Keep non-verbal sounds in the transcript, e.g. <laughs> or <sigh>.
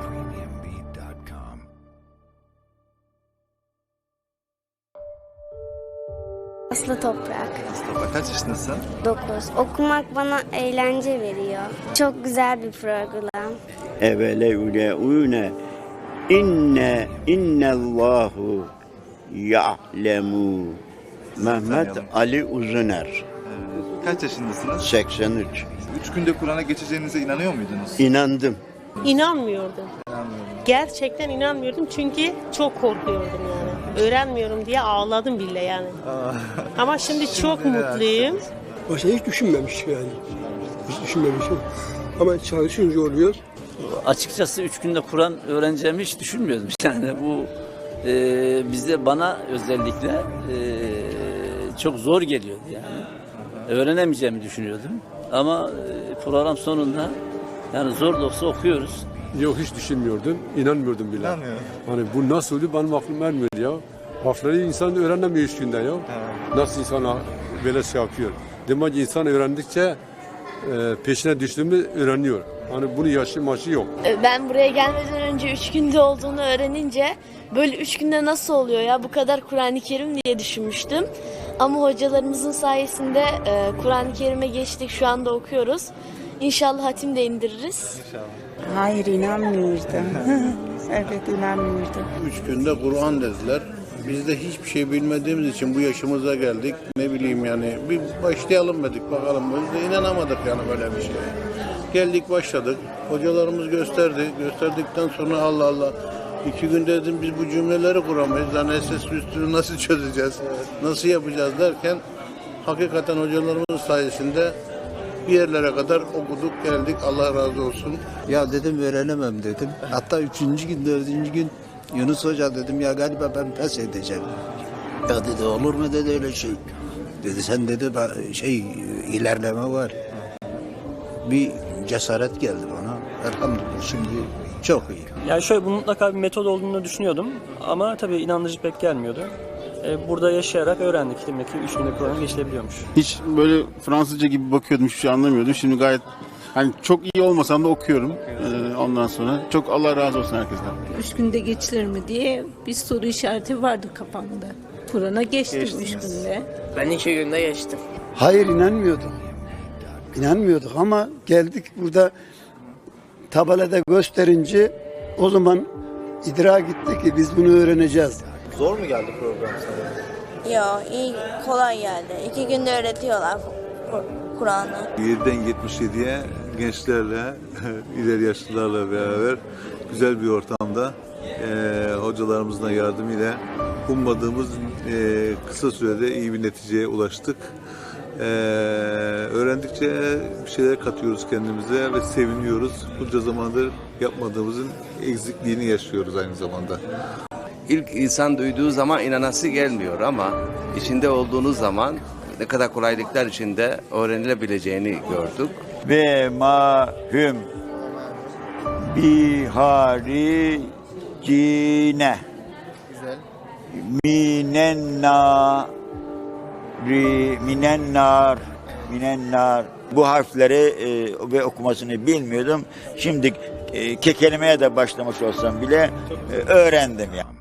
Premiumbeat.com. Aslı Toprak. Mustafa kaç yaşındasın? 9. Okumak bana eğlence veriyor. Çok güzel bir program. evelevleune inne innallahu ya'lemu Mehmet Ali Uzuner Ee, kaç yaşındasınız? 83 Üç günde Kur'an'a geçeceğinize inanıyor muydunuz? İnandım. İnanmıyordum. İnanmıyorum. Gerçekten inanmıyordum çünkü çok korkuyordum yani. Öğrenmiyorum diye ağladım bile yani. Ama şimdi, çok ne mutluyum. Başta hiç düşünmemiş yani. Hiç düşünmemişim. Ama çalışınca oluyor. Açıkçası üç günde Kur'an öğreneceğimi hiç düşünmüyordum. <laughs> Yani bu e, bize bana özellikle e, çok zor geliyordu yani. Öğrenemeyeceğimi düşünüyordum. Ama e, program sonunda yani zor da olsa okuyoruz. Yok hiç düşünmüyordum, inanmıyordum bile. İnanmıyorum. Hani bu nasıl oluyor benim aklım ermiyor ya. Harfleri insan öğrenemiyor üç günde ya. Nasıl insana böyle şey yapıyor. Demek ki insan öğrendikçe e, peşine düştüğümü öğreniyor. Hani bunu yaşı maşı yok. Ben buraya gelmeden önce 3 günde olduğunu öğrenince böyle 3 günde nasıl oluyor ya bu kadar Kur'an-ı Kerim diye düşünmüştüm. Ama hocalarımızın sayesinde e, Kur'an-ı Kerim'e geçtik şu anda okuyoruz. İnşallah hatim de indiririz. Hayır inanmıyordum. <laughs> evet inanmıyordum. Üç günde Kur'an dediler. Biz de hiçbir şey bilmediğimiz için bu yaşımıza geldik. Ne bileyim yani bir başlayalım dedik bakalım. Biz de inanamadık yani böyle bir şeye. Geldik başladık. Hocalarımız gösterdi. Gösterdikten sonra Allah Allah. İki günde dedim biz bu cümleleri kuramayız. Ses üstünü nasıl çözeceğiz? Nasıl yapacağız derken hakikaten hocalarımız sayesinde bir yerlere kadar okuduk geldik. Allah razı olsun. Ya dedim öğrenemem dedim. Hatta üçüncü gün, dördüncü gün Yunus Hoca dedim ya galiba ben pes edeceğim. Ya dedi olur mu dedi öyle şey. Dedi sen dedi şey ilerleme var. Bir cesaret geldi bana. Elhamdülillah şimdi çok iyi. Yani şöyle bunun mutlaka bir metod olduğunu düşünüyordum ama tabii inandırıcı pek gelmiyordu. E, burada yaşayarak öğrendik demek ki 3 günde Kur'an'a geçilebiliyormuş. Hiç böyle Fransızca gibi bakıyordum, hiçbir şey anlamıyordum. Şimdi gayet hani çok iyi olmasam da okuyorum. Ee, ondan sonra çok Allah razı olsun herkesten. Üç günde geçilir mi diye bir soru işareti vardı kafamda. Kur'an'a geçtim üç günde. Ben 2 günde geçtim. Hayır inanmıyorduk. İnanmıyorduk ama geldik burada tabelada gösterince o zaman idrak etti ki biz bunu öğreneceğiz. Zor mu geldi program sana? Yo iyi kolay geldi. 2 günde öğretiyorlar Kur'an'ı. 7'den 77'ye gençlerle, <laughs> ileri yaşlılarla beraber güzel bir ortamda eee hocalarımızın yardımıyla ummadığımız eee, kısa sürede iyi bir neticeye ulaştık. Eee, öğrendikçe bir şeyler katıyoruz kendimize ve seviniyoruz. Bunca zamandır yapmadığımızın eksikliğini yaşıyoruz aynı zamanda. İlk insan duyduğu zaman inanası gelmiyor ama içinde olduğunuz zaman ne kadar kolaylıklar içinde öğrenilebileceğini gördük. Ve mahüm biharicine minennar minennar minennar bu harfleri e, ve okumasını bilmiyordum. Şimdi e, kekelemeye de başlamış olsam bile e, öğrendim yani.